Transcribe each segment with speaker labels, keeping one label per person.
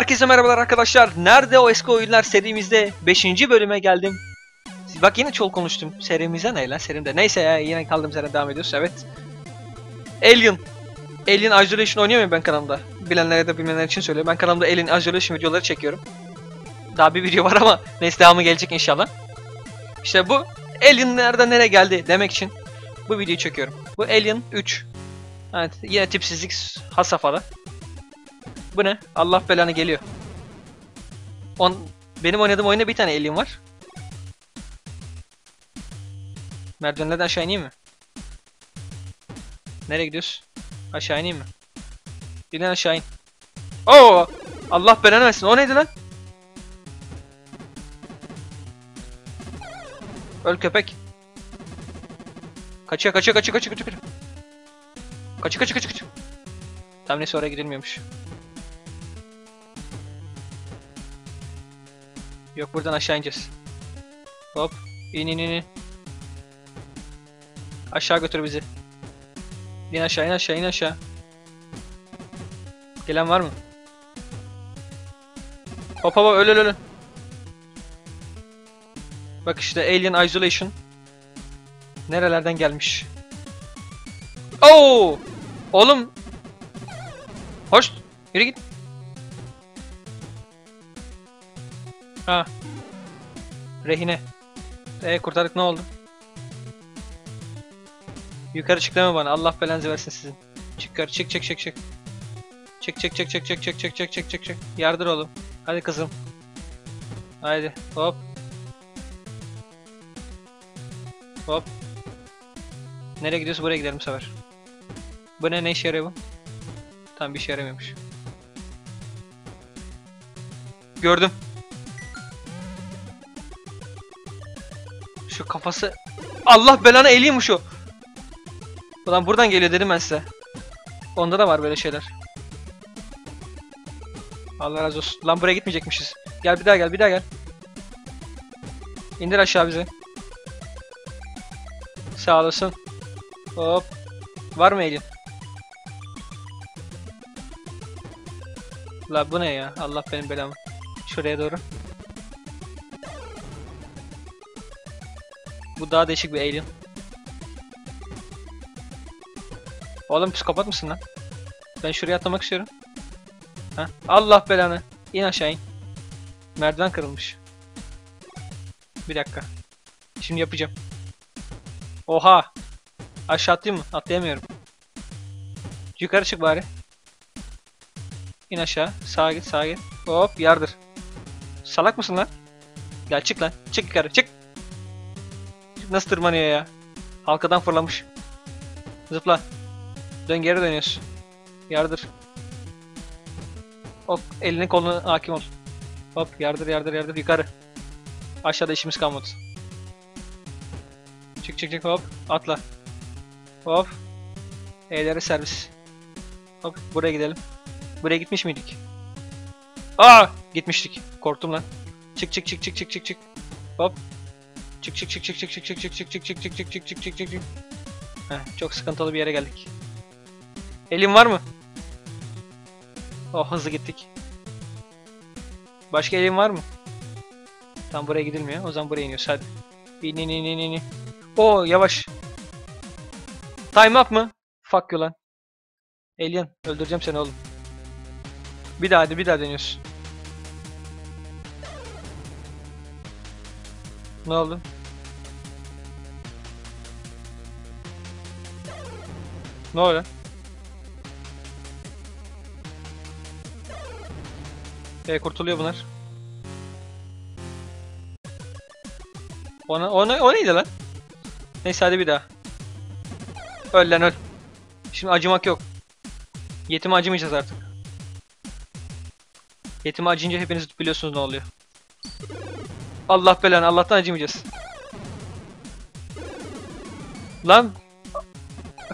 Speaker 1: Herkese merhabalar arkadaşlar. Nerede o eski oyunlar serimizde 5. bölüme geldim. Bak yine çok konuştum. Serimize ne lan serimde. Neyse ya yine kaldığımız yerden devam ediyoruz. Evet. Alien. Alien Isolation oynuyor muyum ben kanalımda? Bilenlere de bilmeyenler için söylüyorum. Ben kanalımda Alien Isolation videoları çekiyorum. Daha bir video var ama neyse devamı gelecek inşallah. İşte bu Alien nereden nereye geldi demek için bu videoyu çekiyorum. Bu Alien 3. Evet yine tipsizlik has safhada. Bu ne? Allah belanı geliyor. On, benim oynadığım oyunda bir tane alien var. Merdivenlerden aşağı ineyim mi? Nereye gidiyoruz? Aşağı ineyim mi? Birden aşağı in. Oo! Allah belanı versin. O neydi lan? Öl köpek. Kaçıyor kaçıyor kaçıyor kaçıyor kaçıyor. Kaçıyor kaçıyor kaçıyor kaçıyor. Tam neyse oraya gidilmiyormuş. Yok buradan aşağı ineceğiz. Hop. İn in in. Aşağı götür bizi. İn aşağı in aşağı in aşağı. Gelen var mı? Hop hop öl öl öl. Bak işte Alien Isolation. Nerelerden gelmiş? Oo! Oğlum. Hoş. Yürü git. Ha. Rehine. E kurtardık ne oldu? Yukarı çık deme bana. Allah belanızı versin sizin. Çık yukarı çık çık çık çık. Çık çık çık çık çık çık çık çık çık çık çık. Yardır oğlum. Hadi kızım. Haydi hop. Hop. Nereye gidiyorsa buraya gidelim bu sefer. Bu ne ne işe yarıyor bu? Tamam bir işe yaramıyormuş. Gördüm. Şu kafası... Allah belanı eliyormuş o. Ulan buradan geliyor dedim ben size. Onda da var böyle şeyler. Allah razı olsun. Lan buraya gitmeyecekmişiz. Gel bir daha gel bir daha gel. İndir aşağı bizi. Sağ olasın. Hop. Var mı elin? La bu ne ya? Allah benim belamı. Şuraya doğru. Bu daha değişik bir alien. Oğlum psikopat mısın lan? Ben şuraya atlamak istiyorum. Ha? Allah belanı. İn aşağı in. Merdiven kırılmış. Bir dakika. Şimdi yapacağım. Oha. Aşağı atlayayım mı? Atlayamıyorum. Yukarı çık bari. İn aşağı. Sağa git sağa git. Hop yardır. Salak mısın lan? Gel çık lan. Çık yukarı çık. Nasıl tırmanıyor ya? Halkadan fırlamış. Zıpla. Dön geri dönüyorsun. Yardır. Hop elini kolunu hakim ol. Hop yardır yardır yardır yukarı. Aşağıda işimiz kalmadı. Çık çık çık hop atla. Hop. E'lere servis. Hop buraya gidelim. Buraya gitmiş miydik? Aa gitmiştik. Korktum lan. Çık çık çık çık çık çık çık. Hop. Çık çık çık çık çık çık çık çık çık çık çık çık çık çık çık çık çık çık. Çok sıkıntılı bir yere geldik. Elin var mı? Oh hızlı gittik. Başka elin var mı? Tam buraya gidilmiyor. O zaman buraya iniyoruz hadi. İn in in in in. Oo yavaş. Time up mı? Fuck you lan. Alien öldüreceğim seni oğlum. Bir daha hadi bir daha deniyorsun. Ne oldu? Ne oldu? E kurtuluyor bunlar. Ona, ona, o neydi lan? Neyse hadi bir daha. Öl lan öl. Şimdi acımak yok. Yetime acımayacağız artık. Yetime acıyınca hepiniz biliyorsunuz ne oluyor. Allah belanı Allah'tan acımayacağız. Lan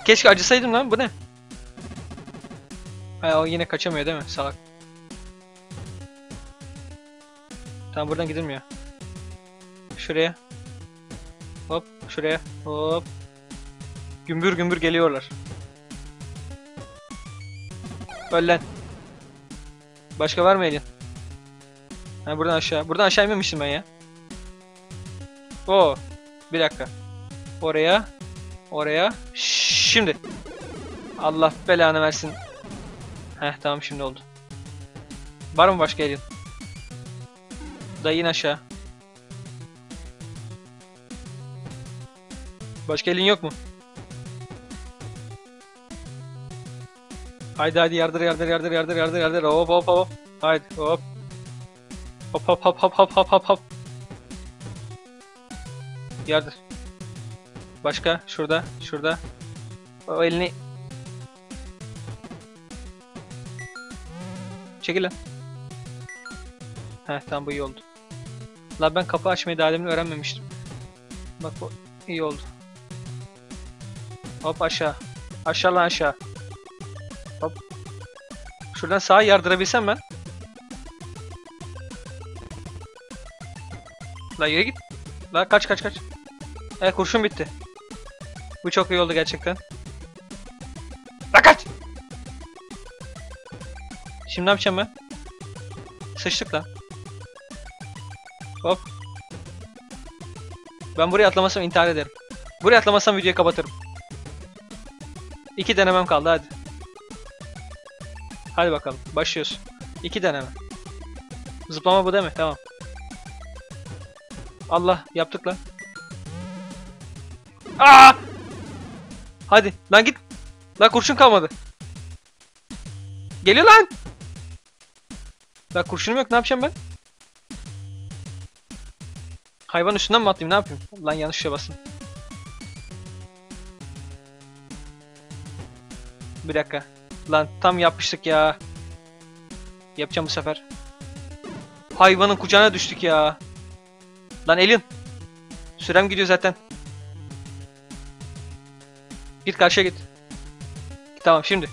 Speaker 1: Keşke acısaydım lan bu ne? Ha o yine kaçamıyor değil mi? Salak. Tamam buradan gidilmiyor. Şuraya. Hop şuraya. Hop. Gümbür gümbür geliyorlar. Öl lan. Başka var mı elin? Ha buradan aşağı. Buradan aşağı inmemiştim ben ya. Oo. Bir dakika. Oraya. Oraya. Şimdi. Allah belanı versin. Heh tamam şimdi oldu. Var mı başka alien? Dayı in aşağı. Başka elin yok mu? Haydi haydi yardır yardır yardır yardır yardır yardır hop hop hop. Haydi hop. Hop hop hop hop hop hop hop hop. Yardır. Başka şurada şurada. O elini. Çekil lan. Heh tamam bu iyi oldu. La ben kapı açmayı daha demin öğrenmemiştim. Bak bu iyi oldu. Hop aşağı. Aşağı lan aşağı. Hop. Şuradan sağa yardırabilsem ben. La yürü git. La kaç kaç kaç. E kurşun bitti. Bu çok iyi oldu gerçekten. La kaç. Şimdi ne yapacağım ben? Sıçtık lan. Hop. Ben buraya atlamasam intihar ederim. Buraya atlamasam videoyu kapatırım. İki denemem kaldı hadi. Hadi bakalım başlıyoruz. İki deneme. Zıplama bu değil mi? Tamam. Allah yaptık lan. Aa! Hadi lan git. Lan kurşun kalmadı. Geliyor lan. Lan kurşunum yok ne yapacağım ben? Hayvan üstünden mi atlayayım ne yapayım? Lan yanlış şeye bastım. Bir dakika. Lan tam yapmıştık ya. Yapacağım bu sefer. Hayvanın kucağına düştük ya. Lan Elin. Sürem gidiyor zaten. Git karşıya git. Tamam şimdi.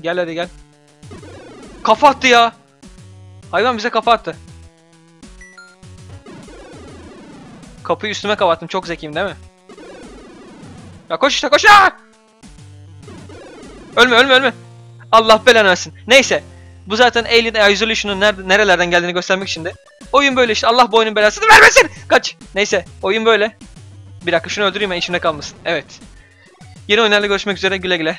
Speaker 1: Gel hadi gel. Kafa attı ya. Hayvan bize kafa attı. Kapıyı üstüme kapattım. Çok zekiyim değil mi? Ya koş işte koş ya! Ölme ölme ölme. Allah belanı versin. Neyse. Bu zaten Alien Isolation'un nerede, nerelerden geldiğini göstermek için de. Oyun böyle işte. Allah bu oyunun belasını vermesin. Kaç. Neyse. Oyun böyle. Bir dakika şunu öldüreyim ben içimde kalmasın. Evet. Yeni oyunlarla görüşmek üzere. Güle güle.